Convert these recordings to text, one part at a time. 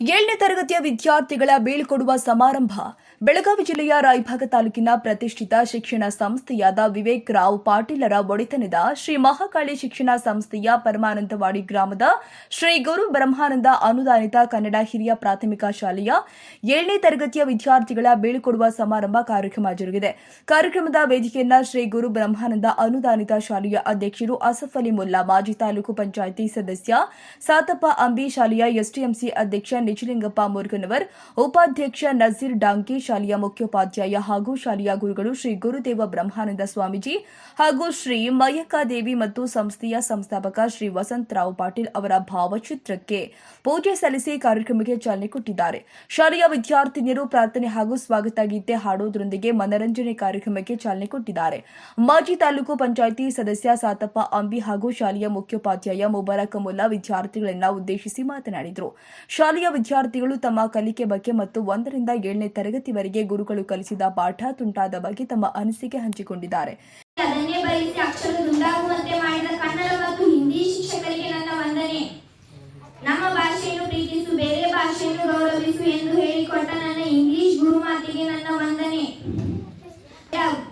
ಏಳನೇ ತರಗತಿಯ ವಿದ್ಯಾರ್ಥಿಗಳ ಬೀಳ್ಕೊಡುವ ಸಮಾರಂಭ ಬೆಳಗಾವಿ ಜಿಲ್ಲೆಯ ರಾಯಭಾಗ ತಾಲೂಕಿನ ಪ್ರತಿಷ್ಠಿತ ಶಿಕ್ಷಣ ಸಂಸ್ಥೆಯಾದ ವಿವೇಕ್ ರಾವ್ ಪಾಟೀಲರ ಒಡೆತನದ ಶ್ರೀ ಮಹಾಕಾಳಿ ಶಿಕ್ಷಣ ಸಂಸ್ಥೆಯ ಪರಮಾನಂದವಾಡಿ ಗ್ರಾಮದ ಶ್ರೀ ಗುರು ಬ್ರಹ್ಮಾನಂದ ಅನುದಾನಿತ ಕನ್ನಡ ಹಿರಿಯ ಪ್ರಾಥಮಿಕ ಶಾಲೆಯ ಏಳನೇ ತರಗತಿಯ ವಿದ್ಯಾರ್ಥಿಗಳ ಬೀಳ್ಕೊಡುವ ಸಮಾರಂಭ ಕಾರ್ಯಕ್ರಮ ಜರುಗಿದೆ. ಕಾರ್ಯಕ್ರಮದ ವೇದಿಕೆಯನ್ನ ಶ್ರೀ ಗುರು ಬ್ರಹ್ಮಾನಂದ ಅನುದಾನಿತ ಶಾಲೆಯ ಅಧ್ಯಕ್ಷರು ಅಸಫ್ ಅಲಿ ಮುಲ್ಲಾ, ಮಾಜಿ ತಾಲೂಕು ಪಂಚಾಯಿತಿ ಸದಸ್ಯ ಸಾತಪ್ಪ ಅಂಬಿ ಶಾಲೆಯ ಎಸ್ಟಿಎಂಸಿ ಅಧ್ಯಕ್ಷ ನಿಜಲಿಂಗಪ್ಪ ಮುರುಗನವರ್, ಉಪಾಧ್ಯಕ್ಷ ನಜೀರ್ ಡಾಂಕಿ ಶಾಲೆಯ ಮುಖ್ಯೋಪಾಧ್ಯಾಯ ಹಾಗೂ ಶಾಲೆಯ ಗುರುಗಳು ಶ್ರೀ ಗುರುದೇವ ಬ್ರಹ್ಮಾನಂದ ಸ್ವಾಮೀಜಿ ಹಾಗೂ ಶ್ರೀ ಮಯಕಾದೇವಿ ಮತ್ತು ಸಂಸ್ಥೆಯ ಸಂಸ್ಥಾಪಕ ಶ್ರೀ ವಸಂತರಾವ್ ಪಾಟೀಲ್ ಅವರ ಭಾವಚಿತ್ರಕ್ಕೆ ಪೂಜೆ ಸಲ್ಲಿಸಿ ಕಾರ್ಯಕ್ರಮಕ್ಕೆ ಚಾಲನೆ ಕೊಟ್ಟಿದ್ದಾರೆ. ಶಾಲೆಯ ವಿದ್ಯಾರ್ಥಿನಿಯರು ಪ್ರಾರ್ಥನೆ ಹಾಗೂ ಸ್ವಾಗತ ಗೀತೆ ಹಾಡುವುದರೊಂದಿಗೆ ಮನರಂಜನೆ ಕಾರ್ಯಕ್ರಮಕ್ಕೆ ಚಾಲನೆ ಕೊಟ್ಟಿದ್ದಾರೆ. ಮಾಜಿ ತಾಲೂಕು ಪಂಚಾಯಿತಿ ಸದಸ್ಯ ಸಾತಪ್ಪ ಅಂಬಿ ಹಾಗೂ ಶಾಲೆಯ ಮುಖ್ಯೋಪಾಧ್ಯಾಯ ಮುಬಾರಕ್ ಮುಲ್ಲಾ ವಿದ್ಯಾರ್ಥಿಗಳನ್ನ ಉದ್ದೇಶಿಸಿ ಮಾತನಾಡಿದರು. ಶಾಲೆಯ ವಿದ್ಯಾರ್ಥಿಗಳು ತಮ್ಮ ಕಲಿಕೆ ಬಗ್ಗೆ ಮತ್ತು ಒಂದರಿಂದ ಏಳನೇ ತರಗತಿವರೆಗೆ ಗುರುಗಳು ಕಲಿಸಿದ ಪಾಠ ತುಂಟಾದ ಬಗ್ಗೆ ತಮ್ಮ ಅನಿಸಿಕೆ ಹಂಚಿಕೊಂಡಿದ್ದಾರೆ. ನಮ್ಮ ಭಾಷೆಯನ್ನು ಪ್ರೀತಿಸು, ಬೇರೆ ಭಾಷೆಯನ್ನು ಗೌರವಿಸು ಎಂದು ಹೇಳಿಕೊಟ್ಟ ನನ್ನ ಇಂಗ್ಲಿಷ್ ಗುರುಮಾತಿಗೆ ನನ್ನ ವಂದನೆ.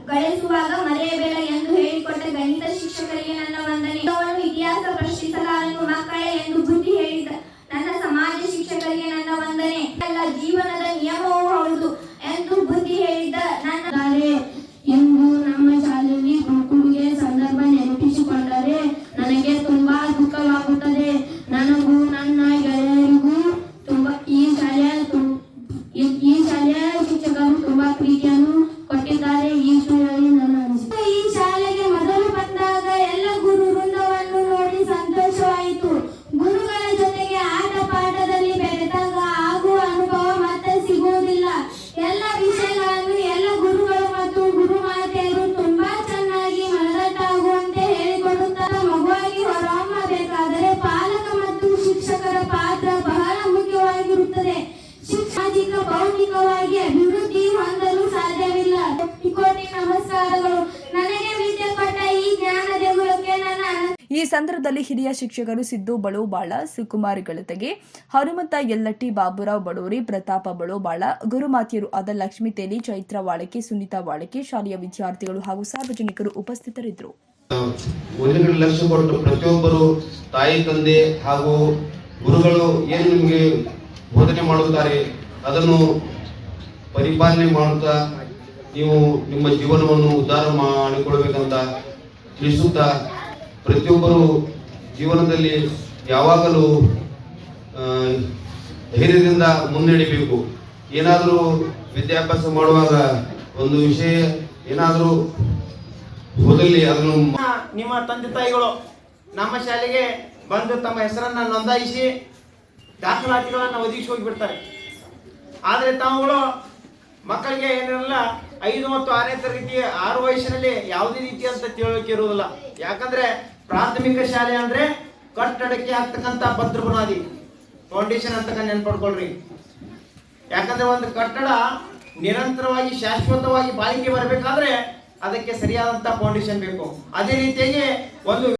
ಗಳಿಸುವಾಗ ಮರೆಯಬೇಡ ಎಂದು ಹೇಳಿಕೊಟ್ಟ ಗಣಿತ ಶಿಕ್ಷಕರಿಗೆ ನನ್ನ ವಂದನೆ. ಇತಿಹಾಸ ಪ್ರಶ್ನಿಸಲಾರನು ಮಕ್ಕಳೇ ಎಂದು ಬುದ್ಧಿ ಹೇಳಿದ ನನ್ನ ಸಮಾಜ ಶಿಕ್ಷಕರಿಗೆ ನನ್ನ ವಂದನೆ. ಅಲ್ಲ ಜೀವನದ ಭೌತಿಕವಾಗಿ ಅಭಿವೃದ್ಧಿ ಹೊಂದಲು ಸಾಧ್ಯವಿಲ್ಲ. ಕೋಟಿ ನಮಸ್ಕಾರಗಳು. ನನಗೆ ವಿದ್ಯೆ ಕೊಟ್ಟ ಈ ಜ್ಞಾನ ದೇಗುಲಕ್ಕೆ ನನ್ನ ಈ ಸಂದರ್ಭದಲ್ಲಿ ಹಿರಿಯ ಶಿಕ್ಷಕರು ಸಿದ್ದು ಬಳುಬಾಳ ಸುಕುಮಾರ್ ಗಳತೆಗೆ ಹನುಮಂತ ಎಲ್ಲಟ್ಟಿ ಬಾಬುರಾವ್ ಬಡೋರಿ ಪ್ರತಾಪ ಬಳುಬಾಳ ಗುರುಮಾತಿಯರು ಆದ ಲಕ್ಷ್ಮೀ ತೇಲಿ ಚೈತ್ರ ವಾಳಕೆ ಸುನೀತಾ ವಾಳಕೆ ಶಾಲೆಯ ವಿದ್ಯಾರ್ಥಿಗಳು ಹಾಗೂ ಸಾರ್ವಜನಿಕರು ಉಪಸ್ಥಿತರಿದ್ದರು. ಒಂದು ಕಡೆ ಲಕ್ಷ್ಯ ಕೊಟ್ಟು ಪ್ರತಿಯೊಬ್ಬರು ತಾಯಿ ತಂದೆ ಹಾಗೂ ಗುರುಗಳು ಏನು ನಿಮಗೆ ಬೋಧನೆ ಮಾಡುತ್ತಾರೆ ಅದನ್ನು ಪರಿಪಾಲನೆ ಮಾಡುತ್ತಾ ನೀವು ನಿಮ್ಮ ಜೀವನವನ್ನು ಉದ್ಧಾರ ಮಾಡಿಕೊಳ್ಬೇಕಂತ ತಿಳಿಸುತ್ತಾ ಪ್ರತಿಯೊಬ್ಬರು ಜೀವನದಲ್ಲಿ ಯಾವಾಗಲೂ ಧೈರ್ಯದಿಂದ ಮುನ್ನಡೆಯಬೇಕು. ಏನಾದರೂ ವಿದ್ಯಾಭ್ಯಾಸ ಮಾಡುವಾಗ ಒಂದು ವಿಷಯ ಏನಾದರೂ ಹೋದಲ್ಲಿ ಅದನ್ನು ನಿಮ್ಮ ತಂದೆ ತಾಯಿಗಳು ನಮ್ಮ ಶಾಲೆಗೆ ಬಂದು ತಮ್ಮ ಹೆಸರನ್ನು ನೋಂದಾಯಿಸಿ ದಾಖಲಾತಿಗಳನ್ನು ಒದಗಿಸಿ ಹೋಗಿಬಿಡ್ತಾರೆ. ಆದರೆ ತಾವುಗಳು ಮಕ್ಕಳಿಗೆ ಏನಿರಲ್ಲ ಐದು ಮತ್ತು ಆರನೇ ತರಗತಿ, ಆರು ವಯಸ್ಸಿನಲ್ಲಿ ಯಾವುದೇ ರೀತಿ ಅಂತ ತಿಳುವಳಿಕೆ ಇರುವುದಿಲ್ಲ. ಯಾಕಂದ್ರೆ ಪ್ರಾಥಮಿಕ ಶಾಲೆ ಅಂದ್ರೆ ಕಟ್ಟಡಕ್ಕೆ ಆಗ್ತಕ್ಕಂಥ ಭದ್ರ ಬುನಾದಿ ಫೌಂಡೇಶನ್ ಅಂತ ನೆನ್ಪಡ್ಕೊಳ್ರಿ. ಯಾಕಂದ್ರೆ ಒಂದು ಕಟ್ಟಡ ನಿರಂತರವಾಗಿ ಶಾಶ್ವತವಾಗಿ ಬಾಳಿಕೆ ಬರಬೇಕಾದ್ರೆ ಅದಕ್ಕೆ ಸರಿಯಾದಂತ ಫೌಂಡೇಶನ್ ಬೇಕು. ಅದೇ ರೀತಿಯಾಗಿ ಒಂದು